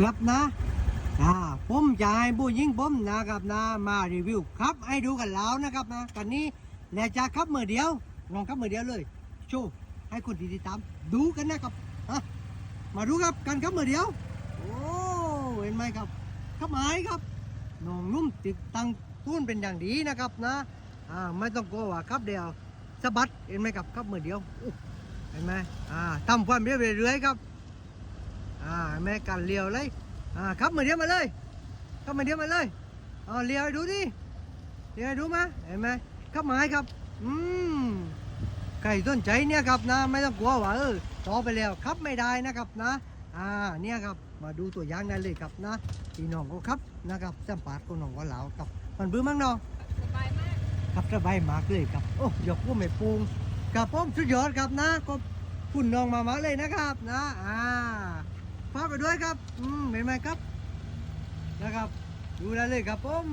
ครับนะอ่าผมจะให้ผู้หญิงผมนะครับนะมารีวิวครับ ให้ดูกันแล้วนะครับนะกันนี้แน่จะครับมือเดียวลองครับมือเดียวเลยโชว์ให้คนติดตาม ดูกันนะครับฮะมาดูครับกันครับมือเดียวโอ้เห็นไหมครับครับหมายครับน้องนุ่มติดตั้งตุ้นเป็นอย่างดีนะครับนะอ่าไม่ต้องกลัวครับเดียวสะบัดเห็นไหมครับครับมือเดียวเห็นไหมอ่าทำความเรียบเรื่อยๆครับ แม่กันเลี้ยวเลยอ่าครับมือเดียวมาเลยครับมือเดียวมาเลยเอาเลี้ยวให้ดูดิเลี้ยวให้ดูมาเห็นไหมครับหมายครับอืมใครสนใจเนี่ยครับนะ ไม่ต้องกลัวว่าเออต่อไปแล้วครับไม่ได้นะครับนะอ่าเนี่ยครับมาดูตัวอย่างได้เลยครับนะพี่น้องก็ครับนะครับสัมปาดก็น้องก็เหลาครับ มันบื้อมั้งน้องสบายมากครับสบายมากเลยครับโอ้ยกพวกไม่ปรุงกับผมสุดยอดครับนะก็คุณน้องมามากเลยนะครับนะอ่า ฝากไปด้วยครับ อืมเห็นไหมครับ นะครับ ดูได้เลยครับผม